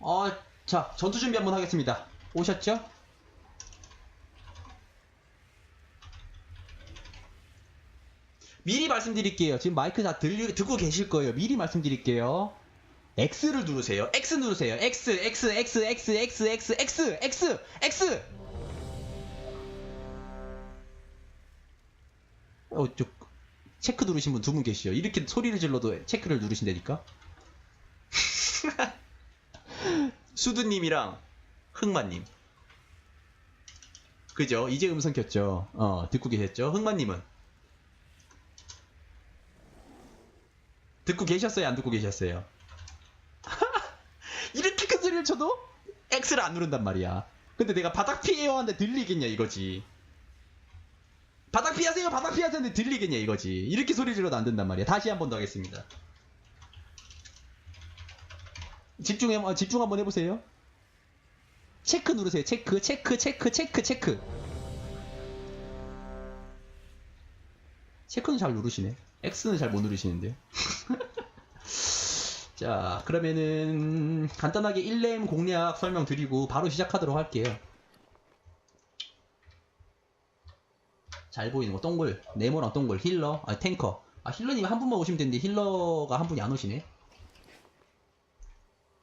어, 자, 전투 준비 한번 하겠습니다. 오셨죠? 미리 말씀드릴게요. 지금 마이크 다 들리, 듣고 계실 거예요. 미리 말씀드릴게요. X를 누르세요. X 누르세요. X, X, X, X, X, X, X, X, X! 어, 저, 체크 누르신 분 두 분 계시죠? 이렇게 소리를 질러도 체크를 누르신다니까? 수두님이랑 흑마님. 그죠? 이제 음성 켰죠? 어, 듣고 계셨죠? 흑마님은? 듣고 계셨어요? 안 듣고 계셨어요? 이렇게 큰 소리를 쳐도 X를 안 누른단 말이야. 근데 내가 바닥 피해요 하는데 들리겠냐 이거지. 바닥 피하세요, 바닥 피하세요 하는데 들리겠냐 이거지. 이렇게 소리 질러도 안 된단 말이야. 다시 한 번 더 하겠습니다. 집중해, 어, 집중 한번 해보세요. 체크 누르세요. 체크, 체크, 체크, 체크, 체크. 체크는 잘 누르시네. X는 잘 못 누르시는데. 자, 그러면은 간단하게 1렘 공략 설명드리고 바로 시작하도록 할게요. 잘 보이는 거 동글, 네모랑 동글, 힐러, 아 탱커. 아 힐러님 한 분만 오시면 되는데 힐러가 한 분이 안 오시네.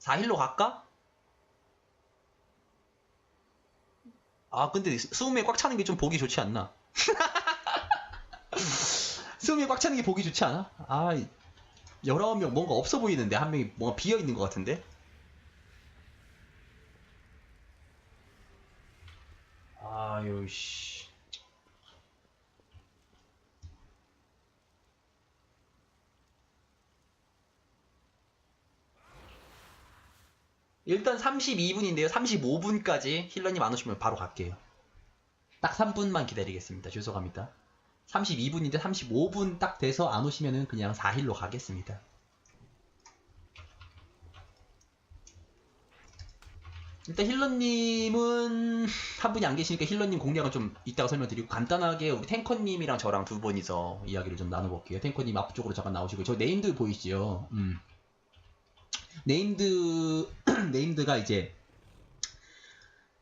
4힐로 갈까? 아 근데 스움에 꽉 차는 게 좀 보기 좋지 않나? 스움에 꽉 차는 게 보기 좋지 않아? 아 19명 뭔가 없어 보이는데 한 명이 뭔가 비어 있는 것 같은데? 아유 씨. 일단 32분인데요. 35분까지 힐러님 안 오시면 바로 갈게요. 딱 3분만 기다리겠습니다. 죄송합니다. 32분인데 35분 딱 돼서 안 오시면은 그냥 4힐로 가겠습니다. 일단 힐러님은 한 분이 안 계시니까 힐러님 공략은 좀 이따가 설명드리고 간단하게 우리 탱커님이랑 저랑 두 분이서 이야기를 좀 나눠볼게요. 탱커님 앞쪽으로 잠깐 나오시고 저 네임드 보이시죠? 음. 네임드 네임드가 이제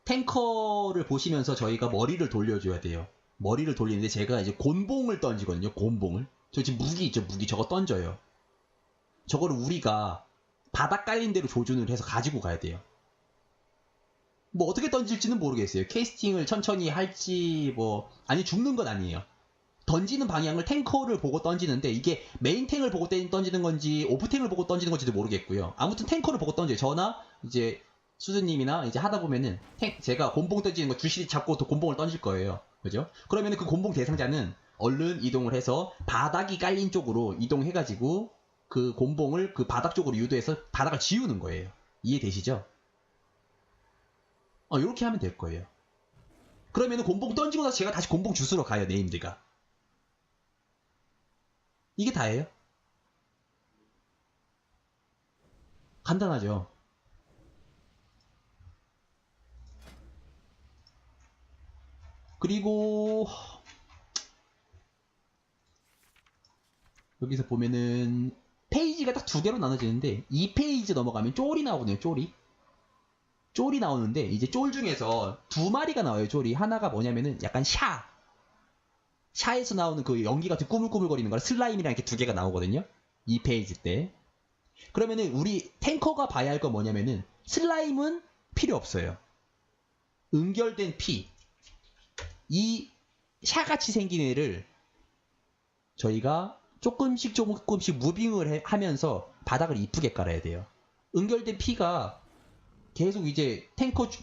탱커를 보시면서 저희가 머리를 돌려줘야 돼요. 머리를 돌리는데 제가 이제 곤봉을 던지거든요. 곤봉을. 저 지금 무기 있죠. 무기 저거 던져요. 저거를 우리가 바닥 깔린 대로 조준을 해서 가지고 가야 돼요. 뭐 어떻게 던질지는 모르겠어요. 캐스팅을 천천히 할지 뭐 아니 죽는 건 아니에요. 던지는 방향을 탱커를 보고 던지는데 이게 메인 탱을 보고 떼- 던지는 건지 오프 탱을 보고 던지는 건지도 모르겠고요. 아무튼 탱커를 보고 던져요. 저나 이제 수드님이나 이제 하다 보면은 탱, 제가 곤봉 던지는 거 주시리 잡고 또 곤봉을 던질 거예요. 그죠? 그러면은 그 곤봉 대상자는 얼른 이동을 해서 바닥이 깔린 쪽으로 이동해가지고 그 곤봉을 그 바닥 쪽으로 유도해서 바닥을 지우는 거예요. 이해되시죠? 어, 이렇게 하면 될 거예요. 그러면은 곤봉 던지고 나서 제가 다시 곤봉 주스러 가요, 네임드가. 이게 다예요. 간단하죠. 그리고 여기서 보면은 페이지가 딱 두 개로 나눠지는데 이 페이지 넘어가면 쫄이 나오거든요. 쫄이. 쫄이 나오는데 이제 쫄 중에서 두 마리가 나와요. 쫄이 하나가 뭐냐면은 약간 샤. 샤에서 나오는 그 연기 같은 꾸물꾸물거리는 거랑 슬라임이랑 이렇게 두 개가 나오거든요. 이 페이지 때. 그러면은 우리 탱커가 봐야 할 건 뭐냐면은 슬라임은 필요 없어요. 응결된 피. 이 샤같이 생긴 애를 저희가 조금씩 조금씩 무빙을 해- 하면서 바닥을 이쁘게 깔아야 돼요. 응결된 피가 계속 이제 탱커 주-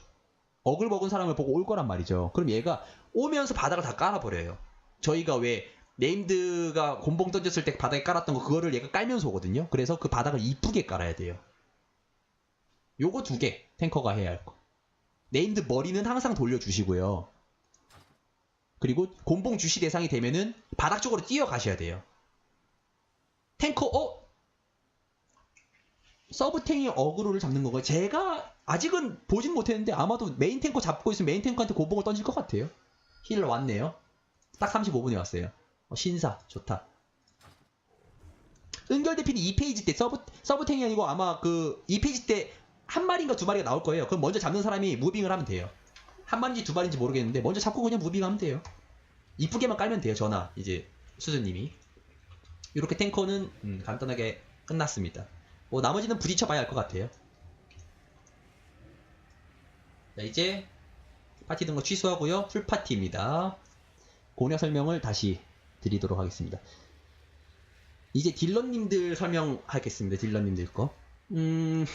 어글 먹은 사람을 보고 올 거란 말이죠. 그럼 얘가 오면서 바닥을 다 깔아버려요. 저희가 왜 네임드가 곤봉 던졌을 때 바닥에 깔았던 거 그거를 얘가 깔면서 오거든요. 그래서 그 바닥을 이쁘게 깔아야 돼요. 요거 두 개 탱커가 해야 할 거. 네임드 머리는 항상 돌려주시고요. 그리고 곤봉 주시 대상이 되면은 바닥 쪽으로 뛰어가셔야 돼요. 탱커 어? 서브탱이 어그로를 잡는 거가 제가 아직은 보진 못했는데 아마도 메인 탱커 잡고 있으면 메인 탱커한테 곤봉을 던질 것 같아요. 힐러 왔네요. 딱 35분에 왔어요. 어, 신사 좋다. 은결 대피는 2페이지 때 서브 서브탱이 아니고 아마 그 2페이지 때 한 마리인가 두 마리가 나올 거예요. 그럼 먼저 잡는 사람이 무빙을 하면 돼요. 한 마리인지 두 마리인지 모르겠는데 먼저 잡고 그냥 무빙하면 돼요. 이쁘게만 깔면 돼요. 전화 이제 수수님이 이렇게 탱커는 음, 간단하게 끝났습니다. 뭐 나머지는 부딪혀봐야 할 것 같아요. 자 이제 파티 등록 취소하고요. 풀 파티입니다. 공략 설명을 다시 드리도록 하겠습니다. 이제 딜러님들 설명하겠습니다. 딜러님들 거. 음,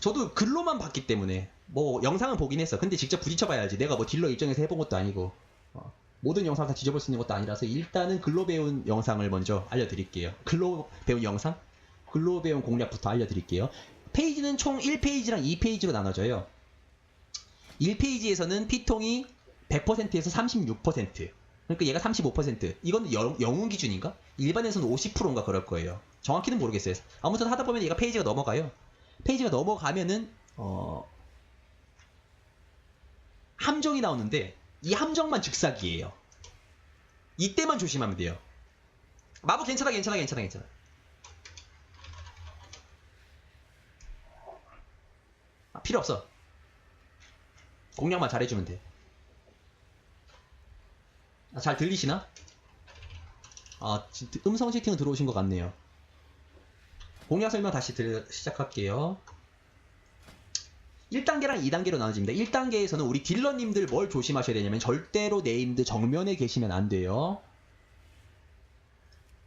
저도 글로만 봤기 때문에 뭐 영상은 보긴 했어. 근데 직접 부딪혀봐야지. 내가 뭐 딜러 입장에서 해본 것도 아니고 어, 모든 영상 다 뒤져볼 수 있는 것도 아니라서 일단은 글로 배운 영상을 먼저 알려드릴게요. 글로 배운 영상? 글로 배운 공략부터 알려드릴게요. 페이지는 총 1페이지랑 2페이지로 나눠져요. 1페이지에서는 피통이 100%에서 36%. 그러니까 얘가 35%. 이건 영, 영웅 기준인가? 일반에서는 50%인가 그럴 거예요. 정확히는 모르겠어요. 아무튼 하다 보면 얘가 페이지가 넘어가요. 페이지가 넘어가면은 어 함정이 나오는데 이 함정만 즉사기예요. 이때만 조심하면 돼요. 마법 괜찮아 괜찮아 괜찮아 괜찮아. 아, 필요 없어. 공략만 잘해주면 돼. 아, 잘 들리시나? 아, 지- 음성 채팅은 들어오신 것 같네요. 공략 설명 다시 들, 시작할게요. 1단계랑 2단계로 나눠집니다. 1단계에서는 우리 딜러님들 뭘 조심하셔야 되냐면 절대로 네임드 정면에 계시면 안 돼요.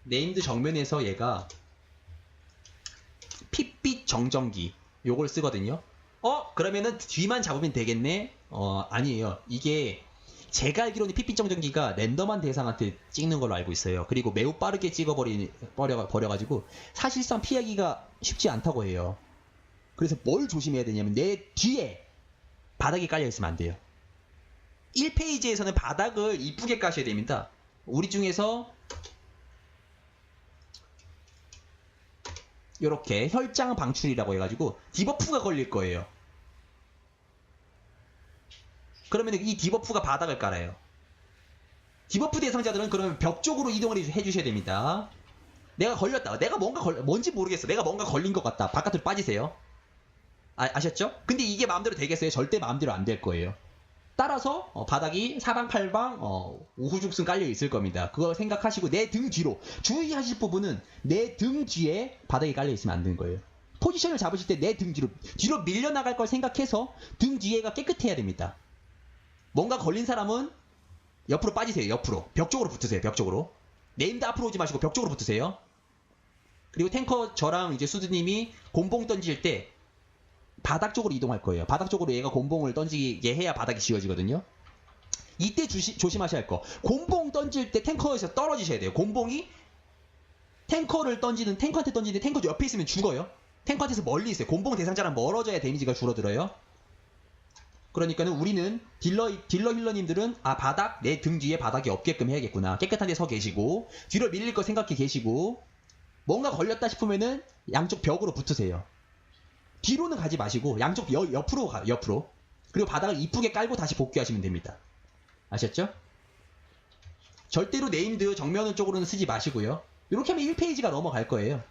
네임드 정면에서 얘가 핏빛 정전기 요걸 쓰거든요. 어? 그러면은 뒤만 잡으면 되겠네? 어, 아니에요. 이게 제가 알기로는 핏빛 정전기가 랜덤한 대상한테 찍는 걸로 알고 있어요. 그리고 매우 빠르게 찍어버리, 버려, 버려가지고 사실상 피하기가 쉽지 않다고 해요. 그래서 뭘 조심해야 되냐면 내 뒤에 바닥이 깔려 있으면 안 돼요. 1페이지에서는 바닥을 이쁘게 까셔야 됩니다. 우리 중에서 이렇게 혈장 방출이라고 해가지고 디버프가 걸릴 거예요. 그러면 이 디버프가 바닥을 깔아요. 디버프 대상자들은 그러면 벽 쪽으로 이동을 해주- 해주셔야 됩니다. 내가 걸렸다. 내가 뭔가 걸, 뭔지 모르겠어. 내가 뭔가 걸린 것 같다. 바깥으로 빠지세요. 아, 아셨죠? 근데 이게 마음대로 되겠어요? 절대 마음대로 안 될 거예요. 따라서 어, 바닥이 사방팔방 어, 우후죽순 깔려 있을 겁니다. 그거 생각하시고 내 등 뒤로 주의하실 부분은 내 등 뒤에 바닥이 깔려 있으면 안 되는 거예요. 포지션을 잡으실 때 내 등 뒤로 뒤로 밀려 나갈 걸 생각해서 등 뒤에가 깨끗해야 됩니다. 뭔가 걸린 사람은 옆으로 빠지세요. 옆으로 벽 쪽으로 붙으세요. 벽 쪽으로 네임드 앞으로 오지 마시고 벽 쪽으로 붙으세요. 그리고 탱커 저랑 이제 수드님이 곤봉 던질 때 바닥 쪽으로 이동할 거예요. 바닥 쪽으로 얘가 곤봉을 던지게 해야 바닥이 지워지거든요. 이때 주시, 조심하셔야 할 거. 곤봉 던질 때 탱커에서 떨어지셔야 돼요. 곤봉이 탱커를 던지는 탱커한테 던지는데 탱커 옆에 있으면 죽어요. 탱커한테서 멀리 있어요. 곤봉 대상자랑 멀어져야 데미지가 줄어들어요. 그러니까는 우리는 딜러 딜러 힐러님들은 아 바닥 내 등 뒤에 바닥이 없게끔 해야겠구나. 깨끗한 데 서 계시고 뒤로 밀릴 거 생각해 계시고 뭔가 걸렸다 싶으면은 양쪽 벽으로 붙으세요. 뒤로는 가지 마시고 양쪽 여- 옆으로 가 옆으로 그리고 바닥을 이쁘게 깔고 다시 복귀하시면 됩니다. 아셨죠? 절대로 네임드 정면 쪽으로는 쓰지 마시고요. 이렇게 하면 1페이지가 넘어갈 거예요.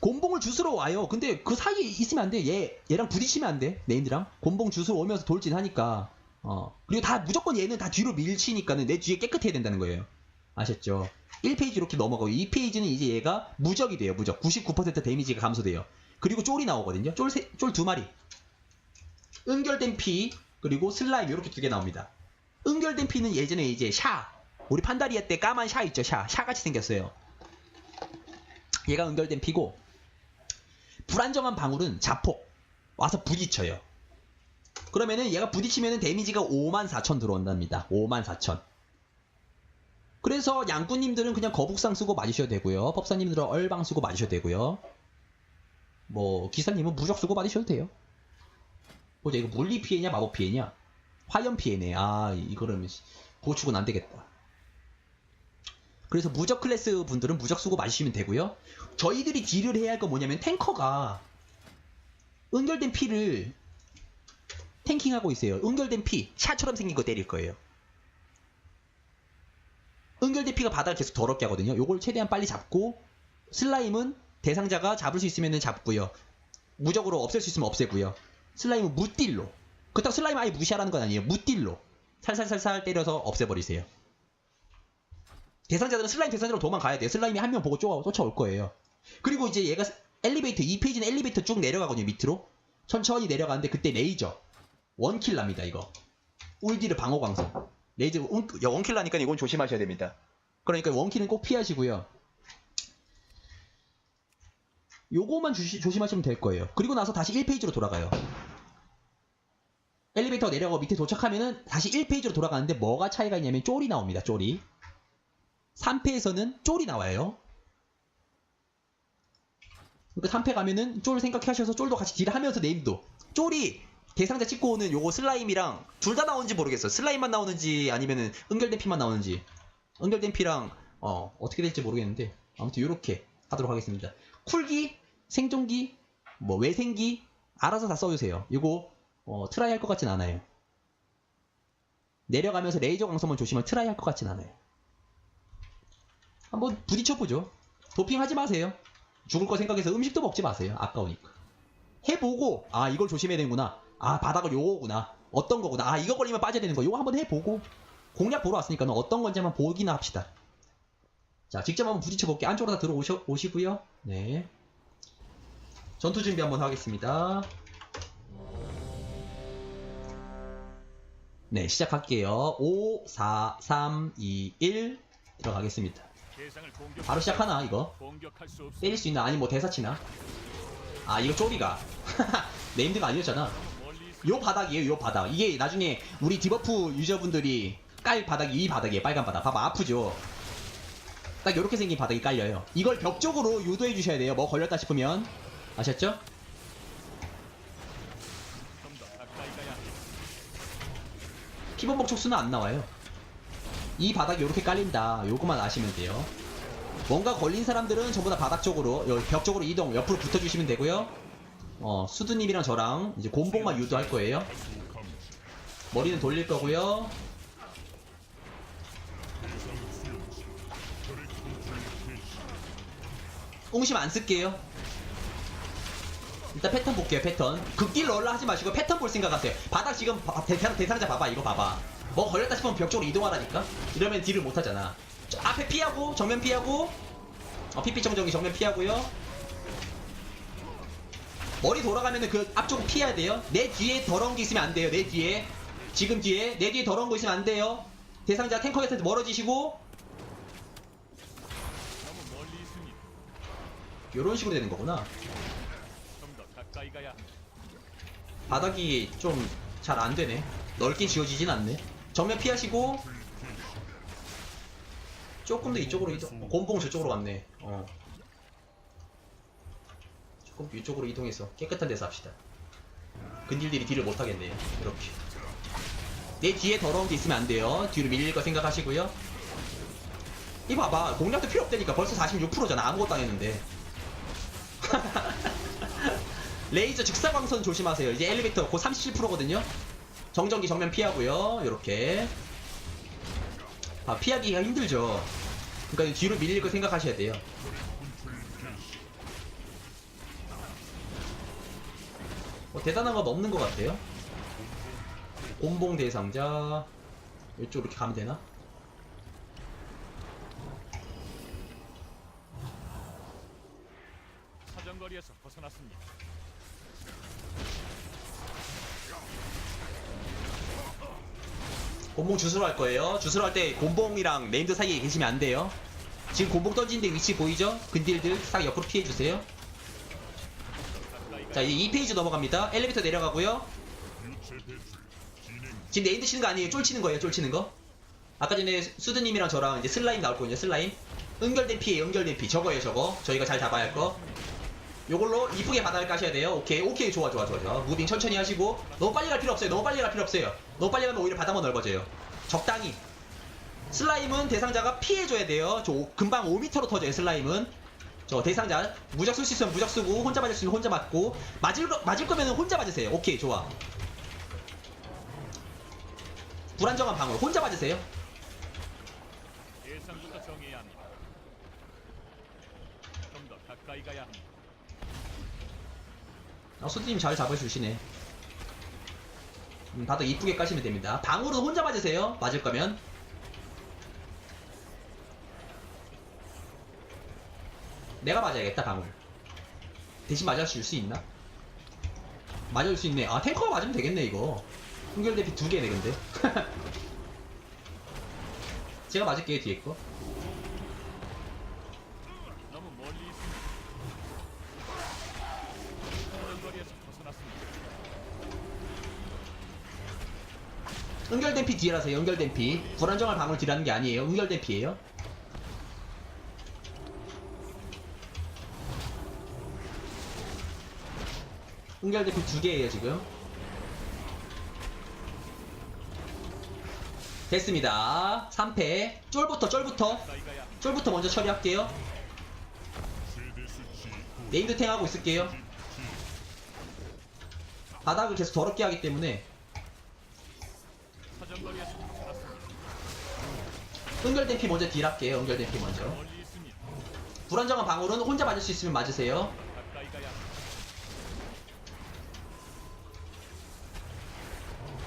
곤봉을 주스러 와요. 근데 그 사이에 있으면 안 돼. 얘 얘랑 부딪히면 안 돼. 네임드랑 곤봉 주스러 오면서 돌진하니까. 어 그리고 다 무조건 얘는 다 뒤로 밀치니까는 내 뒤에 깨끗해야 된다는 거예요. 아셨죠? 1페이지 이렇게 넘어가고 2페이지는 이제 얘가 무적이 돼요. 무적. 99% 데미지가 감소돼요. 그리고 쫄이 나오거든요. 쫄두 마리. 은결된 피 그리고 슬라임 이렇게 두 개 나옵니다. 은결된 피는 예전에 이제 샤 우리 판다리아 때 까만 샤 있죠 샤 샤같이 생겼어요. 얘가 은결된 피고 불안정한 방울은 자폭 와서 부딪혀요. 그러면은 얘가 부딪히면은 데미지가 54,000 들어온답니다. 54,000. 그래서 양꾼님들은 그냥 거북상 쓰고 맞으셔도 되고요. 법사님들은 얼방 쓰고 맞으셔도 되고요. 뭐 기사님은 무적 쓰고 맞으셔도 돼요. 보자 이거 물리 피해냐 마법 피해냐? 화염 피해네. 아 이거는 보충은 안 되겠다. 그래서 무적 클래스 분들은 무적 쓰고 맞으시면 되고요. 저희들이 딜을 해야 할 건 뭐냐면 탱커가 은결된 피를 탱킹하고 있어요. 은결된 피 샤처럼 생긴 거 때릴 거예요. 은결된 피가 바닥을 계속 더럽게 하거든요. 요걸 최대한 빨리 잡고 슬라임은 대상자가 잡을 수 있으면 잡고요. 무적으로 없앨 수 있으면 없애고요. 슬라임은 무딜로. 그렇다고 슬라임 아예 무시하라는 건 아니에요. 무딜로. 살살살살 때려서 없애버리세요. 대상자들은 슬라임 대상자로 도망가야 돼요. 슬라임이 한 명 보고 쫓아, 쫓아올 거예요. 그리고 이제 얘가 엘리베이터, 이 페이지는 엘리베이터 쭉 내려가거든요, 밑으로. 천천히 내려가는데 그때 레이저. 원킬 납니다, 이거. 울디르 방어 광선. 레이저, 원, 원킬 나니까 이건 조심하셔야 됩니다. 그러니까 원킬은 꼭 피하시고요. 요거만 주시- 조심하시면 될 거예요. 그리고 나서 다시 1페이지로 돌아가요. 엘리베이터 내려가고 밑에 도착하면은 다시 1페이지로 돌아가는데 뭐가 차이가 있냐면 쫄이 나옵니다. 쫄이. 3패에서는 쫄이 나와요. 그러니까 3패 가면은 쫄 생각하셔서 쫄도 같이 딜하면서 네임도 쫄이 대상자 찍고 오는 요거 슬라임이랑 둘 다 나오는지 모르겠어. 슬라임만 나오는지 아니면은 은결된 피만 나오는지. 은결된 피랑 어 어떻게 될지 모르겠는데 아무튼 요렇게 하도록 하겠습니다. 쿨기, 생존기, 뭐 외생기 알아서 다 써주세요. 이거 어, 트라이 할 것 같진 않아요. 내려가면서 레이저 광선만 조심하면 트라이 할 것 같진 않아요. 한번 부딪혀보죠. 도핑하지 마세요. 죽을 거 생각해서 음식도 먹지 마세요. 아까우니까. 해보고 아 이걸 조심해야 되는구나. 아 바닥을 요거구나. 어떤 거구나. 아 이거 걸리면 빠져야 되는 거. 요거 한번 해보고 공략 보러 왔으니까 어떤 건지 한번 보기나 합시다. 자 직접 한번 부딪혀볼게요. 안쪽으로 다 들어오시고요. 네. 전투 준비 한번 하겠습니다. 네, 시작할게요. 5, 4, 3, 2, 1 들어가겠습니다. 바로 시작하나 이거? 때릴 수 있나? 아니 뭐 대사치나? 아 이거 쪼리가 네임드가 아니었잖아. 요 바닥이에요, 요 바닥. 이게 나중에 우리 디버프 유저분들이 깔 바닥이 이 바닥이에요, 빨간 바닥. 봐봐, 아프죠? 딱 요렇게 생긴 바닥이 깔려요. 이걸 벽 쪽으로 유도해 주셔야 돼요. 뭐 걸렸다 싶으면. 아셨죠? 피번복 촉수는 안 나와요. 이 바닥이 이렇게 깔린다. 요거만 아시면 돼요. 뭔가 걸린 사람들은 전부 다 바닥 쪽으로, 벽 쪽으로 이동, 옆으로 붙어주시면 되고요. 어, 수두님이랑 저랑 이제 곰봉만 유도할 거예요. 머리는 돌릴 거고요. 꽁심 안 쓸게요. 일단 패턴 볼게요 패턴 극딜 럴라 하지 마시고 패턴 볼 생각하세요 바닥 지금 바- 대상, 대상자 봐봐 이거 봐봐 뭐 걸렸다 싶으면 벽 쪽으로 이동하라니까 이러면 딜을 못하잖아 저 앞에 피하고 정면 피하고 어, 피피 정정이 정면 피하고요 머리 돌아가면은 그 앞쪽으로 피해야 돼요 내 뒤에 더러운 게 있으면 안 돼요 내 뒤에 지금 뒤에 내 뒤에 더러운 거 있으면 안 돼요 대상자 멀어지시고 너무 멀리 있습니다. 이런 식으로 되는 거구나. 바닥이 좀 잘 안 되네. 넓게 지어지진 않네. 정면 피하시고 조금 더 이쪽으로 이동. 어, 곰봉 저쪽으로 왔네. 어. 조금 이쪽으로 이동해서 깨끗한 데서 합시다. 근딜들이 딜을 못 하겠네요. 이렇게. 내 뒤에 더러운 게 있으면 안 돼요. 뒤로 밀릴 거 생각하시고요. 이 봐봐. 공략도 필요 없다니까. 벌써 46%잖아. 아무것도 안 했는데. 레이저 직사광선 조심하세요. 이제 엘리베이터 곧 37%거든요. 정전기 정면 피하고요. 이렇게. 아 피하기가 힘들죠. 그러니까 뒤로 밀릴 거 생각하셔야 돼요. 뭐 대단한 건 없는 것 같아요. 곰봉 대상자 이쪽 이렇게 가면 되나? 사정거리에서 벗어났습니다. 곰봉 주스로 할 거예요. 주스로 할때 곰봉이랑 네임드 사이에 계시면 안 돼요. 지금 곰봉 던지는데 위치 보이죠? 근딜들 싹 옆으로 피해 주세요. 가까이 가. 자 이제 2페이지 넘어갑니다. 엘리베이터 내려가고요. 지금 네임드 치는 거 아니에요. 쫄 치는 거예요. 쫄 치는 거. 아까 전에 수드님이랑 저랑 이제 슬라임 나올 거거든요. 슬라임. 은결된 피에 연결된 피. 저거예요. 저거. 저희가 잘 잡아야 할 거. 요걸로 이쁘게 바닥을 까셔야 돼요. 오케이, 오케이, 좋아, 좋아, 좋아, 좋아. 무빙 천천히 하시고 너무 빨리 갈 필요 없어요. 너무 빨리 갈 필요 없어요. 너무 빨리 가면 오히려 바닥만 넓어져요. 적당히. 슬라임은 대상자가 피해줘야 돼요. 저 오- 금방 5m로 터져요. 슬라임은. 저 대상자 무적 쓸 수 있으면 무적 쓰고 혼자 맞을 수 있으면 혼자 맞고 맞을 거 맞을 거면 혼자 맞으세요. 오케이, 좋아. 불안정한 방울 혼자 맞으세요. 대상부터 정해야 합니다. 좀 더 가까이 가야 합니다. 아, 수드님 잘 잡아주시네. 음, 다들 이쁘게 까시면 됩니다. 방으로 혼자 맞으세요. 맞을 거면. 내가 맞아야겠다, 방울. 대신 맞아줄 수 있나? 맞아줄 수 있네. 아, 탱커가 맞으면 되겠네, 이거. 흥결 대피 두 개네, 근데. 제가 맞을게요, 뒤에 거. 응결 대피 뒤라세요, 응결 대피. 불안정할 방울 뒤라는 게 아니에요. 응결 대피예요. 응결 대피 두 개예요, 지금. 됐습니다. 3패. 쫄부터, 쫄부터. 쫄부터 먼저 처리할게요. 네임드 탱 하고 있을게요. 바닥을 계속 더럽게 하기 때문에 사정거리에서 벗어났습니다. 응결 대피 먼저 딜 할게요. 응결 대피 먼저. 불안정한 방울은 혼자 맞을 수 있으면 맞으세요.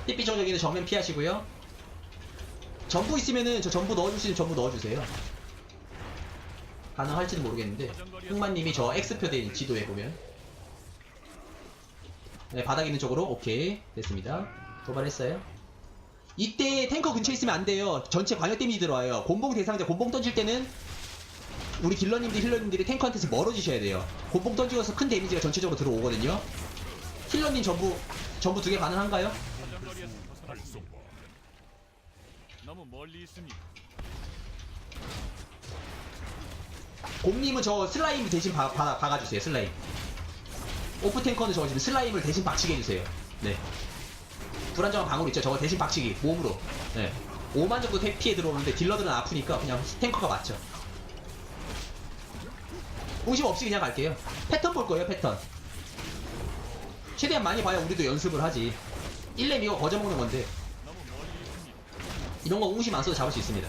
삐삐 정적이는 정면 피하시고요. 전부 있으면은 저 전부 있는 전부 넣어주세요. 가능할지는 모르겠는데 흑마님이 저 X표 된 지도에 보면 네 바닥 있는 쪽으로 오케이 됐습니다. 도발했어요. 이때 탱커 근처에 있으면 안 돼요. 전체 광역 데미지 들어와요. 곤봉 대상자 곤봉 던질 때는 우리 딜러님들 힐러님들이 탱커한테서 멀어지셔야 돼요. 곤봉 던지고서 큰 데미지가 전체적으로 들어오거든요. 힐러님 전부 전부 두 개 가능한가요? 너무 멀리 있습니다. 곰님은 저 슬라임 대신 박, 박, 박아주세요 슬라임 오프 탱커는 저거 지금 슬라임을 대신 박치게 해주세요 네 불안정한 방울 있죠. 저거 대신 박치기 몸으로. 네. 5만 정도 태- 피해 들어오는데 딜러들은 아프니까 그냥 탱커가 맞죠. 공심 없이 그냥 갈게요. 패턴 볼 거예요 패턴. 최대한 많이 봐야 우리도 연습을 하지. 1렘 이거 거저 먹는 건데. 이런 거 웅심 안 써도 잡을 수 있습니다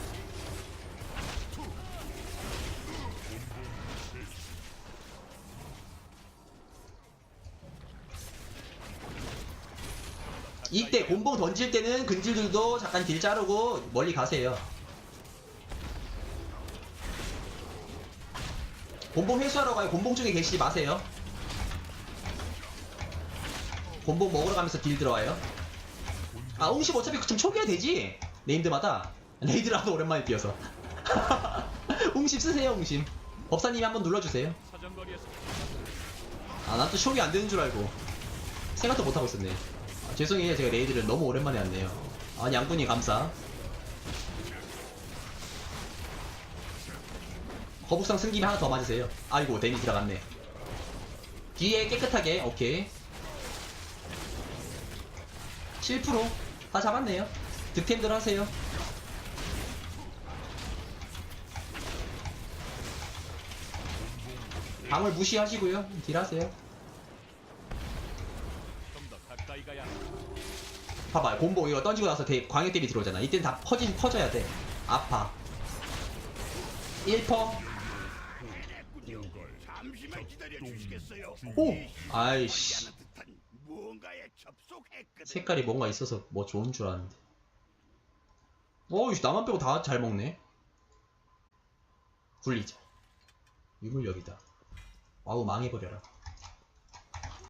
이때 곤봉 던질 때는 근질들도 잠깐 딜 자르고 멀리 가세요. 곤봉 회수하러 가요. 곤봉 쪽에 계시지 마세요. 곤봉 먹으러 가면서 딜 들어와요. 아, 웅십 어차피 좀 초기화 되지? 네임드마다. 레이드라도 오랜만에 뛰어서. 웅십 쓰세요, 웅심. 법사님이 한번 눌러주세요. 아, 난 또 쇼이 안 되는 줄 알고. 생각도 못하고 있었네. 아, 죄송해요. 제가 레이드를 너무 오랜만에 왔네요. 아, 양분이 감사. 거북상 승김에 하나 더 맞으세요. 아이고, 데미 들어갔네. 뒤에 깨끗하게, 오케이. 7%? 다 잡았네요. 득템들 하세요. 방울 무시하시고요. 딜하세요. 좀 더 가까이 가야 합니다. 봐봐요. 곰보 이거 던지고 나서 대, 광역 대비 들어오잖아. 이때는 다 퍼진 퍼져야 돼. 아파. 1퍼. 잠시만 기다려 주시겠어요? 오! 아이씨. 색깔이 뭔가 있어서 뭐 좋은 줄 알았는데. 어이씨 나만 빼고 다 잘 먹네. 굴리자. 유물력이다. 와우 망해버려라